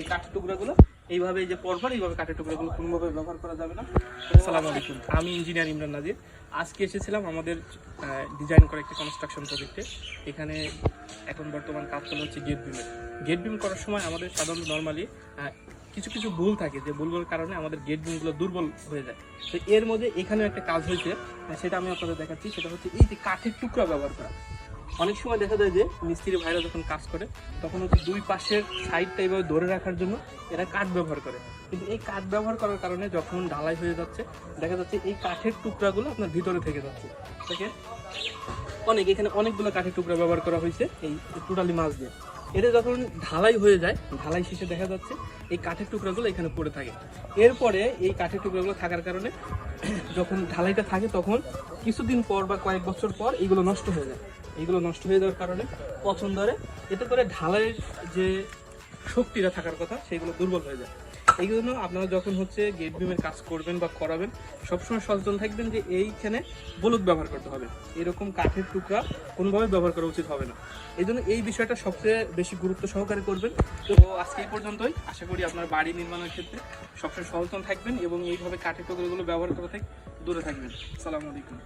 এই কাঠের টুকরাগুলো, এইভাবে এই যে পরপর এইভাবে কাঠের টুকরাগুলো কোনোভাবে ব্যবহার করা যাবে না। আসসালামু আলাইকুম। আমি ইঞ্জিনিয়ার ইমরান নাজির। আজকে এসেছিলাম আমাদের ডিজাইন করা একটি কনস্ট্রাকশন প্রজেক্টে এখানে এখন বর্তমান কাজ চলে হচ্ছে গেট বিমের গেট বিম করার সময় আমাদের সাধারণত নর্মালি কিছু কিছু ভুল থাকে। যে ভুলগুলোর কারণে আমাদের গেট বিমগুলো দুর্বল হয়ে যায়। তো এর মধ্যে এখানেও একটা কাজ হয়েছে সেটা আমি আপনাদের দেখাচ্ছি। সেটা হচ্ছে এই যে কাঠের টুকরা ব্যবহার করা। অনেক সময় দেখা যায় যে মিস্ত্রি ভাইরা যখন কাজ করে, তখন হচ্ছে দুই পাশের সাইডটা এইভাবে ধরে রাখার জন্য এরা কাঠ ব্যবহার করে। কিন্তু এই কাঠ ব্যবহার করার কারণে যখন ঢালাই হয়ে যাচ্ছে, দেখা যাচ্ছে এই কাঠের টুকরাগুলো আপনার ভিতরে থেকে যাচ্ছে। অনেক, এখানে অনেকগুলো কাঠের টুকরা ব্যবহার করা হয়েছে এই টোটালি মাছ দিয়ে। এটা যখন ঢালাই হয়ে যায়, ঢালাই শেষে দেখা যাচ্ছে এই কাঠের টুকরাগুলো এখানে পড়ে থাকে। এরপরে এই কাঠের টুকরাগুলো থাকার কারণে যখন ঢালাইটা থাকে, তখন কিছুদিন পর বা কয়েক বছর পর এগুলো নষ্ট হয়ে যায়। এইগুলো নষ্ট হয়ে যাওয়ার কারণে পছন্দ ধরে এতে করে ঢালাইয়ের যে শক্তিটা থাকার কথা, সেগুলো দুর্বল হয়ে যায়। এই জন্য আপনারা যখন হচ্ছে গেট বিমের কাজ করবেন বা করাবেন, সবসময় সচেতন থাকবেন যে এইখানে বলুক ব্যবহার করতে হবে। এরকম কাঠের টুকরা কোনোভাবে ব্যবহার করা উচিত হবে না। এই জন্য এই বিষয়টা সবচেয়ে বেশি গুরুত্ব সহকারে করবেন। তো আজকে এই পর্যন্তই। আশা করি আপনার বাড়ি নির্মাণের ক্ষেত্রে সবসময় সচেতন থাকবেন এবং এইভাবে কাঠের টুকরোগুলো ব্যবহার করা থেকে দূরে থাকবেন। আসসালামু আলাইকুম।